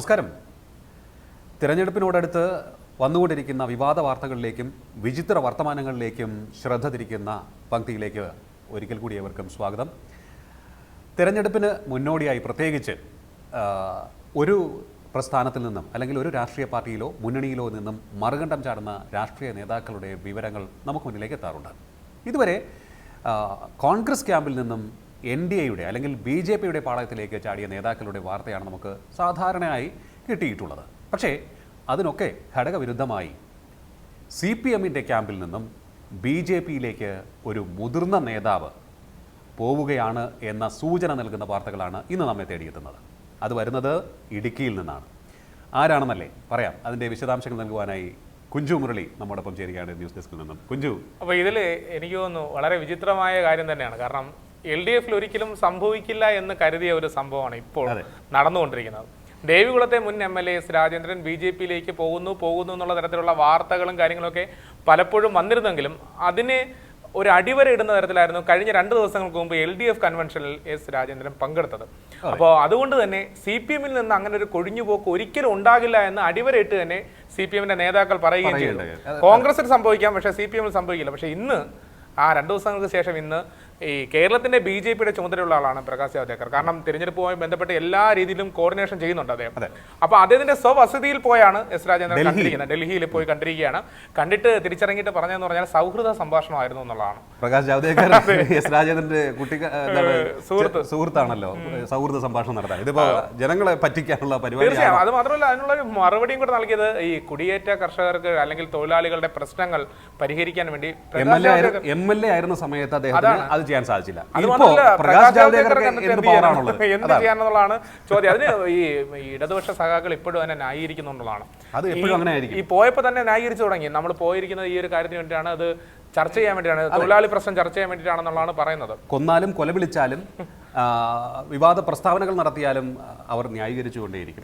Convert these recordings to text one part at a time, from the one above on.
നമസ്കാരം. തിരഞ്ഞെടുപ്പിനോടടുത്ത് വന്നുകൊണ്ടിരിക്കുന്ന വിവാദ വാർത്തകളിലേക്കും വിചിത്ര വർത്തമാനങ്ങളിലേക്കും ശ്രദ്ധ തിരിക്കുന്ന പങ്ക്തിയിലേക്ക് ഒരിക്കൽ കൂടി ഏവർക്കും സ്വാഗതം. തിരഞ്ഞെടുപ്പിന് മുന്നോടിയായി പ്രത്യേകിച്ച് ഒരു പ്രസ്ഥാനത്തിൽ നിന്നും അല്ലെങ്കിൽ ഒരു രാഷ്ട്രീയ പാർട്ടിയിലോ മുന്നണിയിലോ നിന്നും മറുകണ്ഠം ചാടുന്ന രാഷ്ട്രീയ നേതാക്കളുടെ വിവരങ്ങൾ നമുക്ക് മുന്നിലേക്ക് എത്താറുണ്ട്. ഇതുവരെ കോൺഗ്രസ് ക്യാമ്പിൽ നിന്നും എൻ ഡി എയുടെ അല്ലെങ്കിൽ ബി ജെ പിയുടെ പാളയത്തിലേക്ക് ചാടിയ നേതാക്കളുടെ വാർത്തയാണ് നമുക്ക് സാധാരണയായി കിട്ടിയിട്ടുള്ളത്. പക്ഷേ അതിനൊക്കെ ഘടകവിരുദ്ധമായി സി പി എമ്മിന്റെ ക്യാമ്പിൽ നിന്നും ബി ജെ പിയിലേക്ക് ഒരു മുതിർന്ന നേതാവ് പോവുകയാണ് എന്ന സൂചന നൽകുന്ന വാർത്തകളാണ് ഇന്ന് നമ്മെ തേടിയെത്തുന്നത്. അത് വരുന്നത് ഇടുക്കിയിൽ നിന്നാണ്. ആരാണെന്നല്ലേ? പറയാം. അതിന്റെ വിശദാംശങ്ങൾ നൽകുവാനായി കുഞ്ചു മുരളി നമ്മോടൊപ്പം ചേരുകയാണ് ന്യൂസ് ഡെസ്കിൽ നിന്നും. കുഞ്ചു. അപ്പോൾ ഇതിൽ എനിക്ക് തോന്നുന്നു വളരെ വിചിത്രമായ കാര്യം തന്നെയാണ്. കാരണം എൽ ഡി എഫിൽ ഒരിക്കലും സംഭവിക്കില്ല എന്ന് കരുതിയ ഒരു സംഭവമാണ് ഇപ്പോൾ. നടന്നുകൊണ്ടിരിക്കുന്നത്. ദേവികുളത്തെ മുൻ M L A S Rajendran B J പിയിലേക്ക് പോകുന്നു പോകുന്നു എന്നുള്ള തരത്തിലുള്ള വാർത്തകളും കാര്യങ്ങളൊക്കെ പലപ്പോഴും വന്നിരുന്നെങ്കിലും അതിനെ ഒരു അടിവര ഇടുന്ന തരത്തിലായിരുന്നു കഴിഞ്ഞ രണ്ട് ദിവസങ്ങൾക്ക് മുമ്പ് എൽ ഡി എഫ് കൺവെൻഷനിൽ എസ് രാജേന്ദ്രൻ പങ്കെടുത്തത്. അപ്പോൾ അതുകൊണ്ട് തന്നെ സി പി എമ്മിൽ നിന്ന് അങ്ങനെ ഒരു കൊഴിഞ്ഞുപോക്ക് ഒരിക്കലും ഉണ്ടാകില്ല എന്ന് അടിവരയിട്ട് തന്നെ സി പി എമ്മിന്റെ നേതാക്കൾ പറയുകയും ചെയ്തു. കോൺഗ്രസിൽ സംഭവിക്കാം പക്ഷേ സി പി എമ്മിൽ സംഭവിക്കില്ല. പക്ഷേ ഇന്ന് ആ രണ്ടു ദിവസങ്ങൾക്ക് ശേഷം ഇന്ന് ഈ കേരളത്തിന്റെ ബി ജെ പിയുടെ ചുമതലയുള്ള ആളാണ് പ്രകാശ് ജാവ്ദേക്കർ. കാരണം തിരഞ്ഞെടുപ്പുമായി ബന്ധപ്പെട്ട് എല്ലാ രീതിയിലും കോർഡിനേഷൻ ചെയ്യുന്നുണ്ട് അദ്ദേഹം. അപ്പൊ അദ്ദേഹത്തിന്റെ സ്വവസതിയിൽ പോയാണ് എസ് രാജേന്ദ്രൻ കണ്ടിരിക്കുന്നത്. ഡൽഹിയിൽ പോയി കണ്ടിരിക്കുകയാണ്. കണ്ടിട്ട് തിരിച്ചിറങ്ങിയിട്ട് പറഞ്ഞതെന്ന് പറഞ്ഞാൽ സൗഹൃദ സംഭാഷണമായിരുന്നു എന്നുള്ളതാണ്. പ്രകാശ് ജാവ്ദേക്കർ എസ് രാജേന്ദ്രന്റെ കുട്ടി സുഹൃത്ത്. സുഹൃത്താണല്ലോ. സൗഹൃദ സംഭാഷണം നടത്താൻ. ഇതിപ്പോ ജനങ്ങളെ പറ്റിക്കാനുള്ള പരിപാടി തീർച്ചയായും. അത് മാത്രമല്ല അതിനുള്ള ഒരു മറുപടിയും കൂടെ നൽകിയത് ഈ കുടിയേറ്റ കർഷകർക്ക് അല്ലെങ്കിൽ തൊഴിലാളികളുടെ പ്രശ്നങ്ങൾ പരിഹരിക്കാൻ വേണ്ടി M L A M L A ആയിരുന്ന സമയത്ത് അദ്ദേഹത്തിന് അത് ചെയ്യാൻ സാധിച്ചില്ല. എന്ത് ചെയ്യാന്നുള്ളതാണ് ചോദ്യം. അതിന് ഈ ഇടതുപക്ഷ സഖാക്കൾ ഇപ്പോഴും തന്നെ ന്യായീകരിക്കുന്നുള്ളതാണ് അത് എപ്പോഴും അങ്ങനെ ആയിരിക്കും. ഈ പോയപ്പോൾ തന്നെ ന്യായീകരിച്ചു തുടങ്ങി. നമ്മൾ പോയിരിക്കുന്നത് ഈ ഒരു കാര്യത്തിന് വേണ്ടിയാണ് അത് ചർച്ച ചെയ്യാൻ വേണ്ടിയാണ് തൊഴിലാളി പ്രശ്നം ചർച്ച ചെയ്യാൻ വേണ്ടിയിട്ടാണെന്നുള്ളതാണ് പറയുന്നത്. കൊന്നാലും കൊലവിളിച്ചാലും ആ, വിവാദ പ്രസ്താവനകൾ നടത്തിയാലും അവർ ന്യായീകരിച്ചുകൊണ്ടേയിരിക്കും.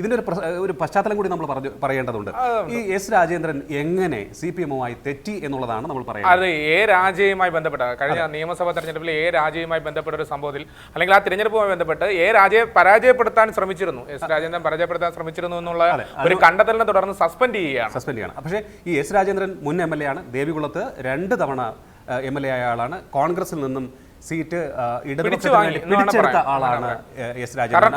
ഇതിന്റെ ഒരു ഒരു പശ്ചാത്തലം കൂടി നമ്മൾ പറഞ്ഞു പറയേണ്ടതുണ്ട്. ഈ എസ് രാജേന്ദ്രൻ എങ്ങനെ സി പി എമ്മുമായി തെറ്റി എന്നുള്ളതാണ് നമ്മൾ പറയുന്നത് അതെ എ രാജയുമായി ബന്ധപ്പെട്ട കഴിഞ്ഞ നിയമസഭാ തെരഞ്ഞെടുപ്പിൽ എ രാജയുമായി ബന്ധപ്പെട്ട ഒരു സംഭവത്തിൽ അല്ലെങ്കിൽ ആ തിരഞ്ഞെടുപ്പുമായി ബന്ധപ്പെട്ട് എ രാജയെ പരാജയപ്പെടുത്താൻ ശ്രമിച്ചിരുന്നു. എസ് രാജേന്ദ്രൻ പരാജയപ്പെടുത്താൻ ശ്രമിച്ചിരുന്നു എന്നുള്ള ഒരു കണ്ടെത്തലിനെ തുടർന്ന് സസ്പെൻഡ് ചെയ്യുകയാണ്. സസ്പെൻഡ് ചെയ്യണം പക്ഷേ ഈ എസ് രാജേന്ദ്രൻ മുൻ എം എൽ എ ആണ്. ദേവികുളത്ത് രണ്ട് തവണ എം എൽ എ ആയ ആളാണ്. കോൺഗ്രസിൽ നിന്നും സീറ്റ് പിടിച്ചെടുത്ത ആളാണ് എസ് രാജേന്ദ്രൻ.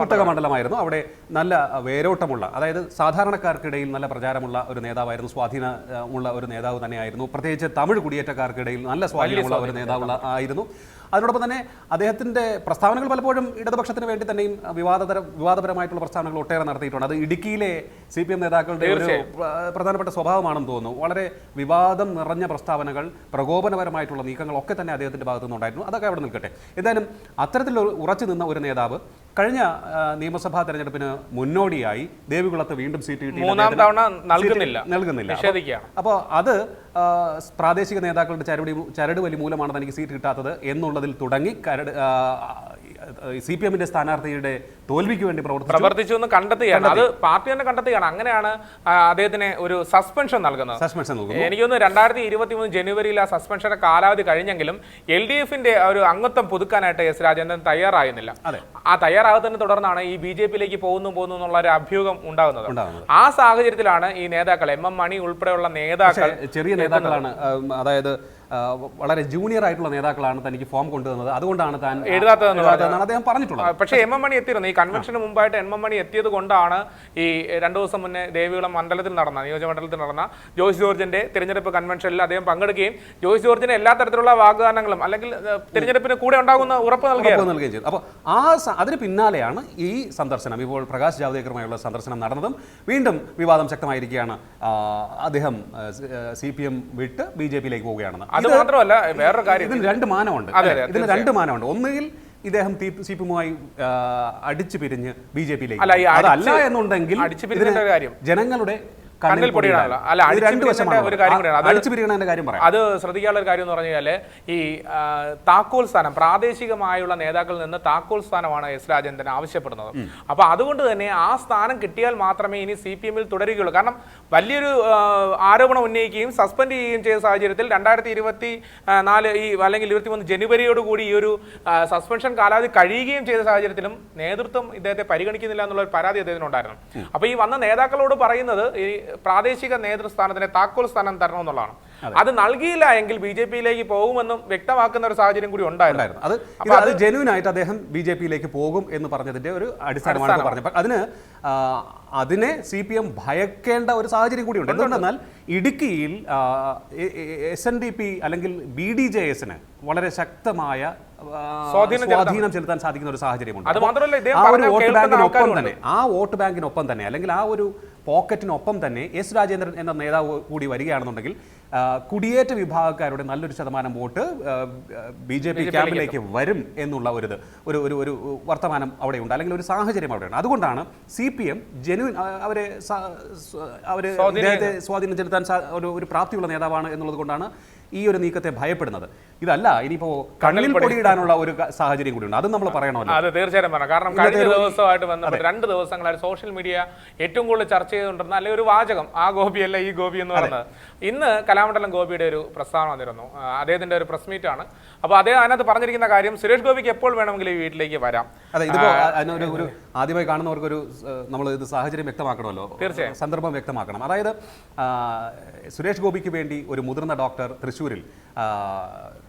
കുത്തക മണ്ഡലമായിരുന്നു അവിടെ നല്ല വേരോട്ടമുള്ള അതായത് സാധാരണക്കാർക്കിടയിൽ നല്ല പ്രചാരമുള്ള ഒരു നേതാവായിരുന്നു സ്വാധീന ഉള്ള ഒരു നേതാവ് തന്നെയായിരുന്നു. പ്രത്യേകിച്ച് തമിഴ് കുടിയേറ്റക്കാർക്കിടയിൽ നല്ല സ്വാധീനമുള്ള ഒരു നേതാവുള്ള ആയിരുന്നു. അതിനോടൊപ്പം തന്നെ അദ്ദേഹത്തിന്റെ പ്രസ്താവനകൾ പലപ്പോഴും ഇടതുപക്ഷത്തിന് വേണ്ടി തന്നെയും വിവാദതര വിവാദപരമായിട്ടുള്ള പ്രസ്താവനകൾ ഒട്ടേറെ നടത്തിയിട്ടുണ്ട്. അത് ഇടുക്കിയിലെ സി പി എം നേതാക്കളുടെ ഒരു പ്രധാനപ്പെട്ട സ്വഭാവമാണെന്ന് തോന്നുന്നു. വളരെ വിവാദം നിറഞ്ഞ പ്രസ്താവനകൾ പ്രകോപനപരമായിട്ടുള്ള നീക്കങ്ങളൊക്കെ തന്നെ അദ്ദേഹത്തിന്റെ ഭാഗത്തു നിന്നുണ്ടായിരുന്നു അതൊക്കെ അവിടെ നിൽക്കട്ടെ. എന്തായാലും അത്തരത്തിൽ ഒരു ഉറച്ചു നിന്ന ഒരു നേതാവ് കഴിഞ്ഞ നിയമസഭാ തെരഞ്ഞെടുപ്പിന് മുന്നോടിയായി ദേവികുളത്ത് വീണ്ടും സീറ്റ് കിട്ടി മൂന്നാം തവണ നൽകുന്നില്ല. നൽകുന്നില്ല. അപ്പോൾ അത് പ്രാദേശിക നേതാക്കളുടെ ചരടി ചരട് വലി മൂലമാണ് തനിക്ക് സീറ്റ് കിട്ടാത്തത് എന്നുള്ളതിൽ തുടങ്ങി കരട് സി പി എമ്മിന്റെ സ്ഥാനാർത്ഥിയുടെ തോൽവിക്ക് വേണ്ടി പ്രവർത്തിച്ചു. പ്രവർത്തിച്ചു എന്ന് കണ്ടെത്തുകയാണ്. അത് പാർട്ടി തന്നെ കണ്ടെത്തുകയാണ്. അങ്ങനെയാണ് അദ്ദേഹത്തിന് ഒരു സസ്പെൻഷൻ നൽകുന്നത്. സസ്പെൻഷൻ എനിക്കൊന്ന് രണ്ടായിരത്തി ഇരുപത്തി മൂന്ന് ജനുവരിയിൽ ആ സസ്പെൻഷന്റെ കാലാവധി കഴിഞ്ഞെങ്കിലും എൽ ഡി എഫിന്റെ ഒരു അംഗത്വം പുതുക്കാനായിട്ട് എസ് രാജേന്ദ്രൻ തയ്യാറായിരുന്നില്ല. ആ തയ്യാറാകത്തതിനെ തുടർന്നാണ് ഈ ബി ജെ പിയിലേക്ക് പോകുന്നു പോകുന്നു എന്നുള്ള ഒരു അഭ്യൂഹം ഉണ്ടാകുന്നത്. ആ സാഹചര്യത്തിലാണ് ഈ നേതാക്കൾ എം എം മണി ഉൾപ്പെടെയുള്ള നേതാക്കൾ ചെറിയ നേതാക്കളാണ് അതായത് വളരെ ജൂനിയർ ആയിട്ടുള്ള നേതാക്കളാണ് തനിക്ക് ഫോം കൊണ്ടുവന്നത് അതുകൊണ്ടാണ് താൻ എഴുതാത്തതെന്നാണ് അദ്ദേഹം പറഞ്ഞിട്ടുള്ളത്. പക്ഷേ എം എം മണി എത്തിയിരുന്നു. ഈ കൺവെൻഷന് മുമ്പായിട്ട് എം എം മണി എത്തിയത് കൊണ്ടാണ് ഈ രണ്ടു ദിവസം മുന്നേ ദേവികുളം മണ്ഡലത്തിൽ നടന്ന നിയോജകമണ്ഡലത്തിൽ നടന്ന ജോയ്സ് ജോർജിന്റെ തിരഞ്ഞെടുപ്പ് കൺവെൻഷനിൽ അദ്ദേഹം പങ്കെടുക്കുകയും ജോയ്സ് ജോർജിന് എല്ലാ തരത്തിലുള്ള വാഗ്ദാനങ്ങളും അല്ലെങ്കിൽ തിരഞ്ഞെടുപ്പിന് കൂടെ ഉണ്ടാകുന്ന ഉറപ്പ് നൽകുകയും ചെയ്തു. അപ്പോൾ ആ അതിന് പിന്നാലെയാണ് ഈ സന്ദർശനം. ഇപ്പോൾ പ്രകാശ് ജാവ്ദേക്കറുമായുള്ള സന്ദർശനം നടന്നതും വീണ്ടും വിവാദം ശക്തമായിരിക്കുകയാണ്. അദ്ദേഹം സി പി എം വിട്ട് ബി ജെ പിയിലേക്ക് പോവുകയാണെന്ന്. അത് മാത്രമല്ല വേറൊരു കാര്യം. ഇതിന് രണ്ട് മാനമുണ്ട്. ഇതിന് രണ്ട് മാനമുണ്ട്. ഒന്നുകിൽ ഇദ്ദേഹം സി പി എമ്മുമായി അടിച്ചു പിരിഞ്ഞ് ബി ജെ പിയിലേക്ക് അല്ല, അതല്ല എന്നുണ്ടെങ്കിൽ. ജനങ്ങളുടെ കണ്ണിൽ പൊടിയിടാനുള്ള. അല്ല, അടിച്ചു ഒരു കാര്യം കൂടിയാണ്. അത് അടിച്ചു പിരിയണതിന്റെ കാര്യം പറയാം. അത് ശ്രദ്ധിക്കാനുള്ള ഒരു കാര്യം എന്ന് പറഞ്ഞു കഴിഞ്ഞാൽ ഈ താക്കോൽ സ്ഥാനം പ്രാദേശികമായുള്ള നേതാക്കളിൽ നിന്ന് താക്കോൽ സ്ഥാനമാണ് എസ് രാജേന്ദ്രൻ ആവശ്യപ്പെടുന്നത്. അപ്പൊ അതുകൊണ്ട് തന്നെ ആ സ്ഥാനം കിട്ടിയാൽ മാത്രമേ ഇനി സി പി എമ്മിൽ തുടരുകയുള്ളൂ. കാരണം വലിയൊരു ആരോപണം ഉന്നയിക്കുകയും സസ്പെൻഡ് ചെയ്യുകയും ചെയ്ത സാഹചര്യത്തിൽ രണ്ടായിരത്തി ഇരുപത്തി നാല് ഈ അല്ലെങ്കിൽ ഇരുപത്തി മൂന്ന് ജനുവരിയോട് കൂടി ഈ ഒരു സസ്പെൻഷൻ കാലാവധി കഴിയുകയും ചെയ്ത സാഹചര്യത്തിലും നേതൃത്വം ഇദ്ദേഹത്തെ പരിഗണിക്കുന്നില്ല എന്നുള്ള ഒരു പരാതി അദ്ദേഹത്തിനുണ്ടായിരുന്നു. അപ്പൊ ഈ വന്ന നേതാക്കളോട് പറയുന്നത് ഈ പ്രാദേശിക നേതൃസ്ഥാനത്തിന് താക്കോൽ സ്ഥാനം തരണമെന്നുള്ളതാണ്. അത്. നൽകിയില്ല എങ്കിൽ ബി ജെ പിയിലേക്ക് പോകുമെന്നും വ്യക്തമാക്കുന്ന ഒരു സാഹചര്യം കൂടി ഉണ്ടായിരുന്നു. അത് അത് ജെന്യൂൻ ആയിട്ട് അദ്ദേഹം ബി ജെ പിയിലേക്ക് പോകും എന്ന് പറഞ്ഞതിന്റെ ഒരു അടിസ്ഥാനമാണ്. പറഞ്ഞത്. അതിന് അതിനെ സി പി എം ഭയക്കേണ്ട ഒരു സാഹചര്യം കൂടി ഉണ്ട്. എന്തുകൊണ്ടെന്നാൽ ഇടുക്കിയിൽ എസ് എൻ ഡി പി അല്ലെങ്കിൽ ബി ഡി ജെ എസിന് വളരെ ശക്തമായ സ്വാധീനം ചെലുത്താൻ സാധിക്കുന്ന ഒരു സാഹചര്യമുണ്ട്. ആ ഒരു വോട്ട് ബാങ്കിനൊപ്പം തന്നെ ആ വോട്ട് ബാങ്കിനൊപ്പം തന്നെ അല്ലെങ്കിൽ ആ ഒരു പോക്കറ്റിനൊപ്പം തന്നെ എസ് രാജേന്ദ്രൻ എന്ന നേതാവ് കൂടി വരികയാണെന്നുണ്ടെങ്കിൽ കുടിയേറ്റ വിഭാഗക്കാരുടെ നല്ലൊരു ശതമാനം വോട്ട് ബി ജെ പി ക്യാമ്പിലേക്ക് വരും എന്നുള്ള ഒരു ഇത് ഒരു ഒരു ഒരു വർത്തമാനം അവിടെയുണ്ട്. അല്ലെങ്കിൽ ഒരു സാഹചര്യം അവിടെയുണ്ട്. അതുകൊണ്ടാണ് സി പി എം ജെനുവിൻ അവരെ അവർ സ്വാധീനം ചെലുത്താൻ ഒരു ഒരു പ്രാപ്തിയുള്ള നേതാവാണ് എന്നുള്ളത് കൊണ്ടാണ് ഈ ഒരു നീക്കത്തെ ഭയപ്പെടുന്നത്. ഇതല്ല ഇനിയിപ്പോ കണ്ണിൽ പൊടിയിടാനുള്ള ഒരു സാഹചര്യം കൂടി ഉണ്ട് അത് നമ്മൾ പറയണമല്ലോ. അത് തീർച്ചയായും പറഞ്ഞു കാരണം കഴിഞ്ഞ ദിവസമായിട്ട് ബന്ധപ്പെട്ട് രണ്ട് ദിവസങ്ങളായിട്ട് സോഷ്യൽ മീഡിയ ഏറ്റവും കൂടുതൽ ചർച്ച ചെയ്തുകൊണ്ടിരുന്ന അല്ലെങ്കിൽ ഒരു വാചകം ആ ഗോപിയല്ല ഈ ഗോപി എന്ന് പറയുന്നത്. ഇന്ന് കലാമണ്ഡലം ഗോപിയുടെ ഒരു പ്രസ്താവന വന്നിരുന്നു. അദ്ദേഹത്തിന്റെ ഒരു പ്രസ് മീറ്റ് ആണ്. അപ്പോൾ അദ്ദേഹം അതിനകത്ത് പറഞ്ഞിരിക്കുന്ന കാര്യം സുരേഷ് ഗോപിക്ക് എപ്പോൾ വേണമെങ്കിലും ഈ വീട്ടിലേക്ക് വരാം. അതെ ഇതിപ്പോ അതിനൊരു ഒരു ആദ്യമായി കാണുന്നവർക്ക് ഒരു നമ്മൾ ഇത് സാഹചര്യം വ്യക്തമാക്കണമല്ലോ. തീർച്ചയായും. സന്ദർഭം വ്യക്തമാക്കണം. അതായത് സുരേഷ് ഗോപിക്ക് വേണ്ടി ഒരു മുതിർന്ന ഡോക്ടർ തൃശ്ശൂരിൽ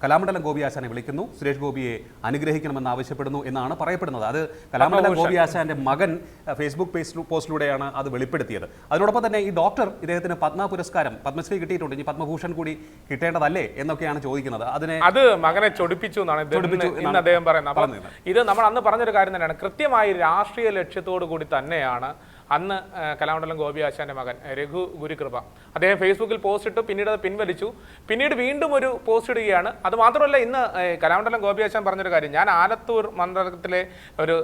കലാമണ്ഡലം ഗോപി ആശാനെ വിളിക്കുന്നു. സുരേഷ് ഗോപിയെ അനുഗ്രഹിക്കണമെന്ന് ആവശ്യപ്പെടുന്നു എന്നാണ് പറയപ്പെടുന്നത്. അത് കലാമണ്ഡലം ഗോപി ആശാന്റെ മകൻ ഫേസ്ബുക്ക് പേജ് പോസ്റ്റിലൂടെയാണ് അത് വെളിപ്പെടുത്തിയത്. അതിനോടൊപ്പം തന്നെ ഈ ഡോക്ടർ ഇദ്ദേഹത്തിന് പത്മ പുരസ്കാരം പത്മശ്രീ കിട്ടിയിട്ടുണ്ട്. ഇനി പത്മഭൂഷൺ കൂടി കിട്ടേണ്ടതല്ലേ എന്നൊക്കെയാണ് ചോദിക്കുന്നത്. അതിനെ അത് മകനെ ചൊടിപ്പിച്ചു എന്നാണ് അദ്ദേഹം പറയുന്നത്. ഇത് നമ്മൾ അന്ന് പറഞ്ഞൊരു കാര്യം തന്നെയാണ്. കൃത്യമായി രാഷ്ട്രീയ ലക്ഷ്യത്തോടു കൂടി തന്നെയാണ് അന്ന് കലാമണ്ഡലം ഗോപി ആശാന്റെ മകൻ രഘു ഗുരുകൃപ. അദ്ദേഹം ഫേസ്ബുക്കിൽ പോസ്റ്റ് ഇട്ടു പിന്നീട് അത് പിൻവലിച്ചു. പിന്നീട് വീണ്ടും ഒരു പോസ്റ്റ് ഇടുകയാണ്. അത് മാത്രമല്ല ഇന്ന് കലാമണ്ഡലം ഗോപി ആശാൻ പറഞ്ഞൊരു കാര്യം. ഞാൻ ആലത്തൂർ മണ്ഡലത്തിലെ ഒരു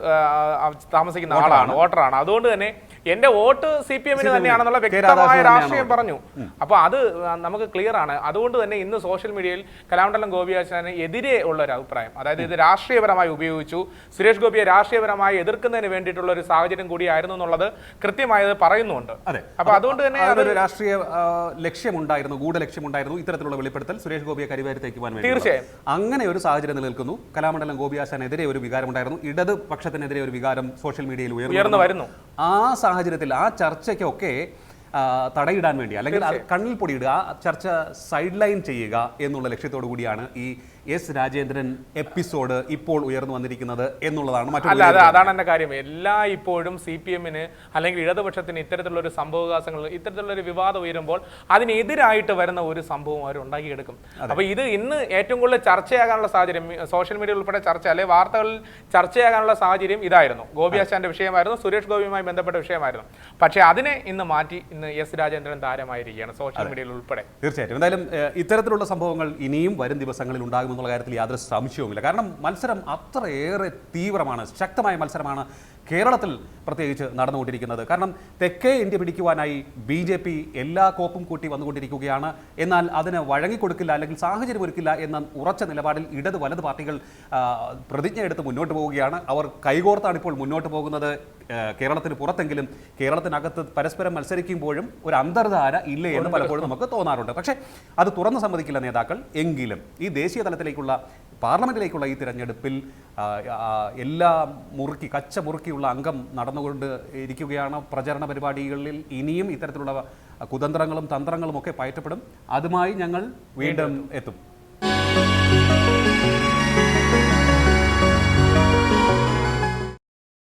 താമസിക്കുന്ന ആളാണ് വോട്ടറാണ്. അതുകൊണ്ട് തന്നെ എന്റെ വോട്ട് സി പി എമ്മിന് തന്നെയാണെന്നുള്ള വ്യക്തമായ രാഷ്ട്രീയം പറഞ്ഞു. അപ്പൊ അത് നമുക്ക് ക്ലിയർ ആണ്. അതുകൊണ്ട് തന്നെ ഇന്ന് സോഷ്യൽ മീഡിയയിൽ കലാമണ്ഡലം ഗോപിയാച്ചാന് എതിരെ ഉള്ള ഒരു അഭിപ്രായം അതായത് ഇത് രാഷ്ട്രീയപരമായി ഉപയോഗിച്ചു. സുരേഷ് ഗോപിയെ രാഷ്ട്രീയപരമായി എതിർക്കുന്നതിന് വേണ്ടിയിട്ടുള്ള ഒരു സാഹചര്യം കൂടിയായിരുന്നു എന്നുള്ളത് കൃത്യമായി അത്. പറയുന്നുണ്ട് അപ്പൊ അതുകൊണ്ട് തന്നെ രാഷ്ട്രീയ അതൊരു രാഷ്ട്രീയ ആ, ലക്ഷ്യമുണ്ടായിരുന്നു ഇത്തരത്തിലുള്ള വെളിപ്പെടുത്തൽ സുരേഷ് ഗോപിയെ കരിവാരത്തേക്കുവാൻ വേണ്ടി തീർച്ചയായും. അങ്ങനെ ഒരു സാഹചര്യം നിലനിൽക്കുന്നു. കലാമണ്ഡലം ഗോപിയാശാനെതിരെ ഒരു വികാരമുണ്ടായിരുന്നു. ഇടത് പക്ഷത്തിനെതിരെ ഒരു വികാരം സോഷ്യൽ മീഡിയയിൽ ഉയർന്നു വരുന്നു. ആ സാഹചര്യത്തിൽ ആ ചർച്ചയ്ക്കൊക്കെ തടയിടാൻ വേണ്ടി അല്ലെങ്കിൽ കണ്ണിൽ പൊടിയിടുക ആ ചർച്ച സൈഡ് ലൈൻ ചെയ്യുക എന്നുള്ള ലക്ഷ്യത്തോടു കൂടിയാണ് ഈ എസ് രാജേന്ദ്രൻ എപ്പിസോഡ് ഇപ്പോൾ ഉയർന്നു വന്നിരിക്കുന്നത് എന്നുള്ളതാണ് അല്ല അത് അതാണ് എന്റെ കാര്യം. എല്ലാ ഇപ്പോഴും സി പി എമ്മിന് അല്ലെങ്കിൽ ഇടതുപക്ഷത്തിന് ഇത്തരത്തിലുള്ള ഒരു സംഭവവികാസങ്ങൾ ഇത്തരത്തിലുള്ള ഒരു വിവാദം ഉയരുമ്പോൾ അതിനെതിരായിട്ട് വരുന്ന ഒരു സംഭവം അവർ ഉണ്ടാക്കിയെടുക്കും. അപ്പൊ ഇത് ഇന്ന് ഏറ്റവും കൂടുതൽ ചർച്ചയാകാനുള്ള സാഹചര്യം സോഷ്യൽ മീഡിയ ഉൾപ്പെടെ ചർച്ച അല്ലെ വാർത്തകളിൽ ചർച്ചയാകാനുള്ള സാഹചര്യം ഇതായിരുന്നു. ഗോപി ആശാന്റെ വിഷയമായിരുന്നു സുരേഷ് ഗോപിയുമായി ബന്ധപ്പെട്ട വിഷയമായിരുന്നു. പക്ഷേ അതിനെ ഇന്ന് മാറ്റി ഇന്ന് എസ് രാജേന്ദ്രൻ താരമായിരിക്കുകയാണ് സോഷ്യൽ മീഡിയയിൽ ഉൾപ്പെടെ. തീർച്ചയായിട്ടും. എന്തായാലും ഇത്തരത്തിലുള്ള സംഭവങ്ങൾ ഇനിയും വരും ദിവസങ്ങളിൽ ഉണ്ടാകുമെന്നുള്ള കാര്യത്തിൽ യാതൊരു സംശയവുമില്ല. കാരണം മത്സരം അത്രയേറെ തീവ്രമാണ് ശക്തമായ മത്സരമാണ് കേരളത്തിൽ പ്രത്യേകിച്ച് നടന്നുകൊണ്ടിരിക്കുന്നത്. കാരണം തെക്കേ ഇന്ത്യ പിടിക്കുവാനായി ബി ജെ പി എല്ലാ കോപ്പും കൂട്ടി വന്നുകൊണ്ടിരിക്കുകയാണ്. എന്നാൽ അതിന് വഴങ്ങിക്കൊടുക്കില്ല അല്ലെങ്കിൽ സാഹചര്യം ഒരുക്കില്ല എന്ന ഉറച്ച നിലപാടിൽ ഇടത് വലത് പാർട്ടികൾ പ്രതിജ്ഞ എടുത്ത് മുന്നോട്ട് പോവുകയാണ്. അവർ കൈകോർത്താണ് ഇപ്പോൾ മുന്നോട്ട് പോകുന്നത്. കേരളത്തിന് പുറത്തെങ്കിലും കേരളത്തിനകത്ത് പരസ്പരം മത്സരിക്കുമ്പോഴും ഒരു അന്തർധാര ഇല്ലേ എന്ന് പലപ്പോഴും നമുക്ക് തോന്നാറുണ്ട്. പക്ഷേ അത് തുറന്നു സമ്മതിക്കില്ല നേതാക്കൾ. എങ്കിലും ഈ ദേശീയ തലത്തിലേക്കുള്ള പാർലമെന്റിലേക്കുള്ള ഈ തിരഞ്ഞെടുപ്പിൽ എല്ലാ മുറുക്കി കച്ച മുറുക്കിയുള്ള അംഗം നടന്നുകൊണ്ട് ഇരിക്കുകയാണ്. പ്രചരണ പരിപാടികളിൽ ഇനിയും ഇത്തരത്തിലുള്ള കുതന്ത്രങ്ങളും തന്ത്രങ്ങളും ഒക്കെ പയറ്റപ്പെടും. അതുമായി ഞങ്ങൾ വീണ്ടും എത്തും.